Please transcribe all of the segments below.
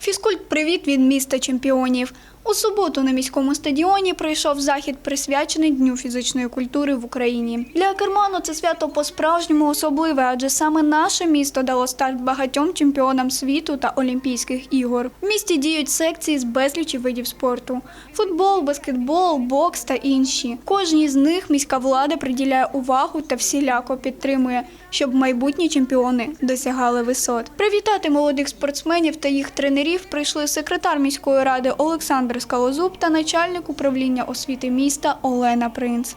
Фізкульт привіт від міста чемпіонів. У суботу на міському стадіоні пройшов захід, присвячений Дню фізичної культури в Україні. Для Керману це свято по-справжньому особливе, адже саме наше місто дало старт багатьом чемпіонам світу та Олімпійських ігор. В місті діють секції з безлічі видів спорту: футбол, баскетбол, бокс та інші. Кожній з них міська влада приділяє увагу та всіляко підтримує, щоб майбутні чемпіони досягали висот. Привітати молодих спортсменів та їх тренерів прийшли секретар міської ради Олександр Скалозуб та начальник управління освіти міста Олена Принц.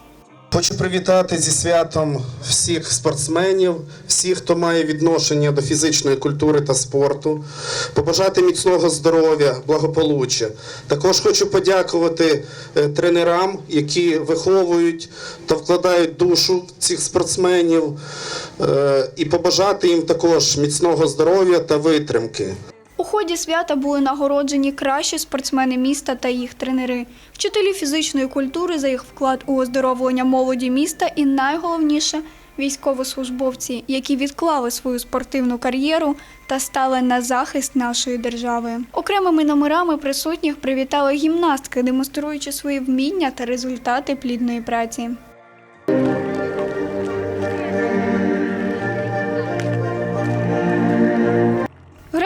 Хочу привітати зі святом всіх спортсменів, всіх, хто має відношення до фізичної культури та спорту, побажати міцного здоров'я, благополуччя. Також хочу подякувати е, тренерам, які виховують та вкладають душу цих спортсменів, е, і побажати їм також міцного здоров'я та витримки. Ході свята були нагороджені кращі спортсмени міста та їх тренери, вчителі фізичної культури за їх вклад у оздоровлення молоді міста і найголовніше військовослужбовці, які відклали свою спортивну кар'єру та стали на захист нашої держави. Окремими номерами присутніх привітали гімнастки, демонструючи свої вміння та результати плідної праці.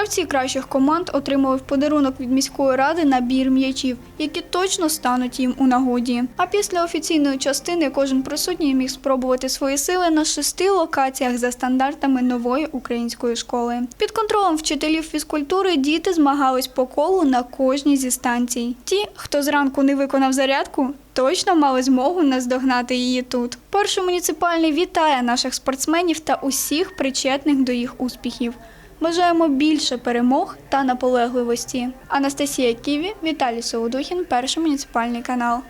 Гравці кращих команд отримали в подарунок від міської ради набір м'ячів, які точно стануть їм у нагоді. А після офіційної частини кожен присутній міг спробувати свої сили на шести локаціях за стандартами нової української школи. Під контролем вчителів фізкультури діти змагались по колу на кожній зі станцій. Ті, хто зранку не виконав зарядку, точно мали змогу наздогнати її тут. Перший муніципальний вітає наших спортсменів та усіх причетних до їх успіхів. Бажаємо більше перемог та наполегливості. Анастасія Ківі, Віталій Солодухін, перший муніципальний канал.